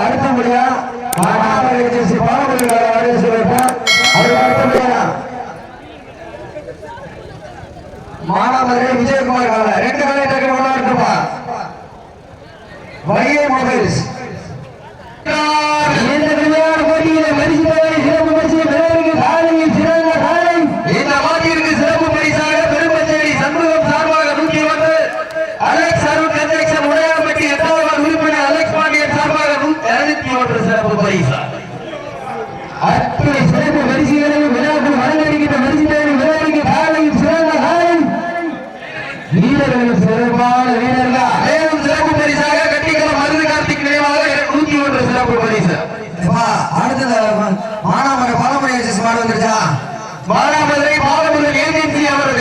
அடுத்தபடியா மாணவரை விஜயகுமார் கால ரெண்டு காலை டக்கு விளையாடுப்பா வைகை மொபைல்ஸ் இந்த விளையாட போட்டியில பரிசு தொகை சிறப்பு பரிசு பெறுவதற்கு காலையில் சிறந்த காலை இந்த மாட்டிற்கு சிறப்பு பரிசாக பெரும்பச்சேரி சண்முகம் சார்பாக நூற்றி ஒன்று அலெக்ஸ் அருண் கன்ஜெக்ஷன் உடையாம்பட்டி எட்டாவது உறுப்பினர் அலெக்ஸ் பாண்டியன் சார்பாக இருநூத்தி ஒன்று சிறப்பு பரிசா அத்துணை சிறப்பு பரிசுகளையும் விழாக்கள் வழங்கியிருக்கின்ற பரிசு தேடி விளையாடுகிற காலையில் சிறந்த காலை வீரர்களும் சிறப்பான வீரர்களா? மேலும் சிறப்பு பரிசாக கட்டிக்கலம் மருது கார்த்திக் நினைவாக நூத்தி ஒன்று சிறப்பு பரிசு. அடுத்தது மானாமரை மாடு வந்துருச்சா? மானாமதுரை பாலமுருகன் ஏஜென்சி அவர்கள்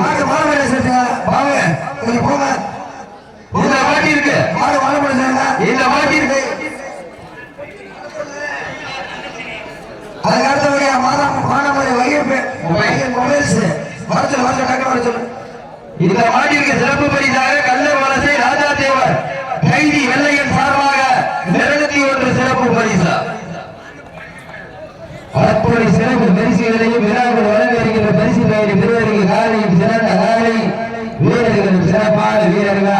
மாடு பாலமணி எஸ்எஸ் வாங்க கொஞ்சம் போங்க. இந்த மாட்டி இருக்கு. மாடு பாலமணி இந்த மாட்டி இருக்கு. அதுக்கு அடுத்தபடியா மாதம் மானாமரை வைகை வைகை மொபைல்ஸ் வரத்துல வரல டக்கு வர சொல்லு இந்த மாட்டிற்கு சிறப்பு பரிசாக கல்லர் வலசை ராஜா தேவர் கைதி வெள்ளையன் சார்பாக இருநூத்தி ஒன்று சிறப்பு பரிசா. அப்படி சிறப்பு பரிசுகளையும் விழாக்கள் வழங்க இருக்கின்ற பரிசு பெயரை பெறுவதற்கு காலையும் சிறந்த காலை வீரர்களும் சிறப்பான வீரர்களா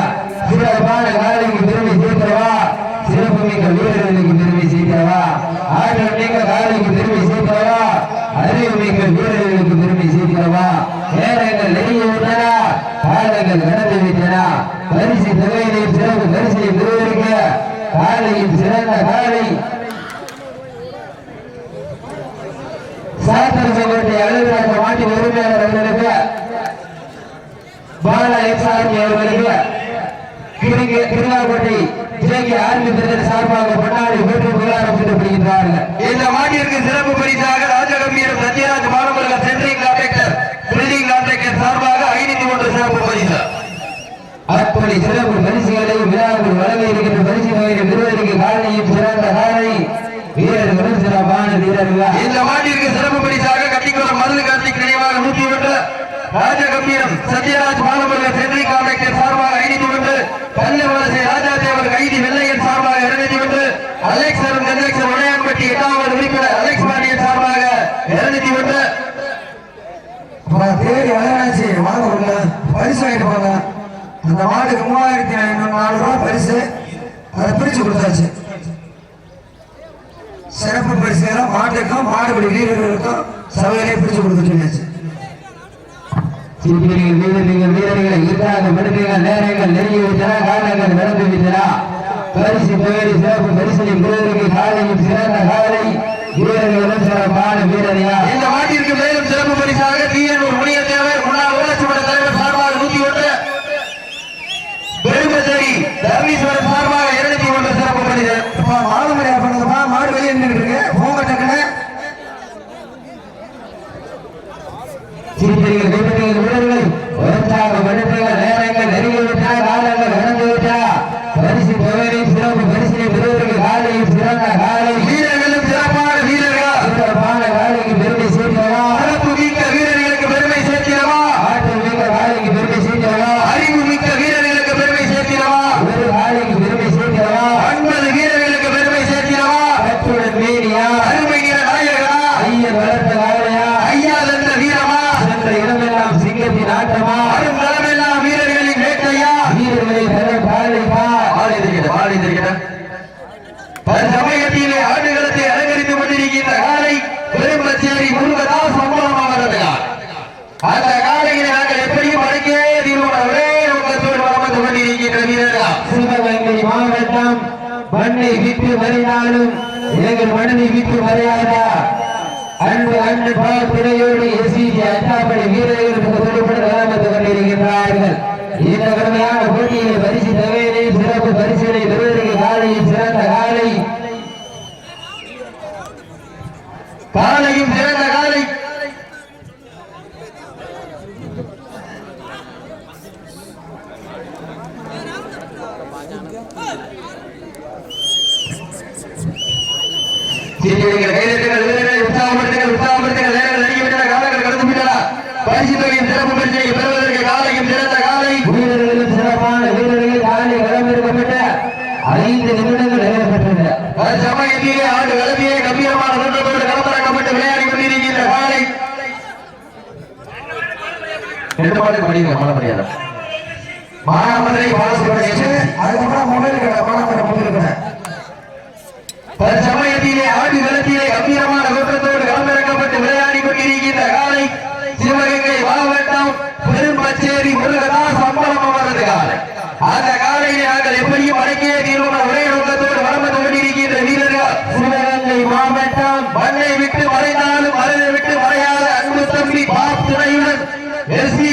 சிறப்பான காலைக்கு பெருமை சேர்க்கிறவா சிறப்பு மிக்க வீரர்களுக்கு பெருமை சேர்க்கிறவா ஆற்றல் மிக்க காலைக்கு பெருமை சேர்க்கிறவா அறிவு மிக்க வீரர்களுக்கு பெருமை சேர்க்கிறவா நேரங்கள் நெருங்கி விட்டனா காலங்கள் கடந்து விட்டனா பரிசு தொகையினையும் சிறப்பு பரிசை பெறுவதற்கு காலையும் சிறந்த காலை உரிமையாளர் அவர்களுக்கு பாலா எக்ஸாமி அவர்களுக்கு ஆர்மி சார்பாக பொன்னாடி புகழாரம் இந்த மாட்டிற்கு சிறப்பு பரிசாக ராஜகம்பீரம் சத்யராஜ் மாணவர்கள் சென்ட்ரிங் கான்ட்ராக்டர் பில்டிங் கான்ட்ராக்டர் சார்பாக ஐநூத்தி ஒன்று சிறப்பு பரிசு. அப்படி சிறப்பு பரிசுகளையும் விழாவில் வழங்க இருக்கின்ற பரிசு வகையை பெறுவதற்கு காலையும் சிறந்த காலை வீரர்களும் சிறப்பான வீரர்கள். இந்த மாட்டிற்கு சிறப்பு பரிசாக கட்டிக்குளம் மருது கார்த்திக் நினைவாக நூத்தி ஒன்று ராஜகம்பீரம் சத்யராஜ் மாணவர்கள் சென்ட்ரி கான்ட்ராக்டர் சார்பாக ஐநூத்தி ஒன்று கல்லவரசை ராஜா தேவர் கைதி வெள்ளையன் சார்பாக இருநூத்தி ஒன்று அலெக்ஸ் அருண் கன்ஜெக்ஷன் உடையான்பட்டி எட்டாவது உறுப்பினர் அலெக்ஸ் பாண்டியன் சார்பாக இருநூத்தி ஒன்று தேடி அழகாச்சு வாங்க உள்ள. பரிசு வாங்கிட்டு போங்க. அந்த மாட்டுக்கு மூவாயிரத்தி ஐநூறு நாலு ரூபா பரிசு. அதை பிரிச்சு கொடுத்தாச்சு. சிறப்பு பரிசுகளும் மாட்டுக்கும் மாடுபடி வீரர்களுக்கும் சபையிலே பிரிச்சு கொடுத்துட்டு சிறுவர்கள் வீரர்கள் வீரர்களை யுத்தாக மனிதர்கள் நேரங்கள் நெருங்கிவிட்டன காலங்கள் நடந்து பரிசு பெயரி சிறப்பு பரிசலின் வீரருக்கு காலையும் சிறந்த காலை. வீரர்களும் சிறப்பான வீரரையா அந்த காலையில நாங்கள் எப்படியும் அடக்கே தீர்வோம் நோக்கத்தோடு வளம் கொண்டிருக்கின்ற வீரர்கள். சிவகங்கை மாவட்டம் மண்ணை விட்டு மறினாலும் எங்கள் மனதை விட்டு மறையாதா? அன்பு அன்பு பாவத்தினையோடு எஸ்இடி அட்டாப்படி வீரர்கள் தொழில்பட வளம் வந்து இந்த கடுமையான போட்டியிலே பரிசு தொகையிலே சிறப்பு பரிசுகளை பெறுவதற்கு காலையில் சிறந்த காலை. காலையும் சிறந்த நீங்கள் கைதட்டுங்கள் வீரர்களை உற்சாகப்படுத்துங்கள் உற்சாகப்படுத்துங்கள் நேரங்கள் நெருங்கிவிட்டன காலங்கள் கடந்து விட்டன. பரிசு தொகையின் காலை. வீரர்களும் சிறப்பான வீரர்கள் காலை வளர்ந்திருக்கப்பட்ட ஐந்து நிமிடங்கள் நிறைவேற்றன சமயத்திலே ஆண்டு கலப்பியே கம்பீரமான நோட்டத்தோடு களமிறக்கப்பட்டு விளையாடி கொண்டிருக்கின்ற காலை. மாணவர்களை பாலசுப்ரமணியன். அதுக்கப்புறம் மொபைல் கடை Es mi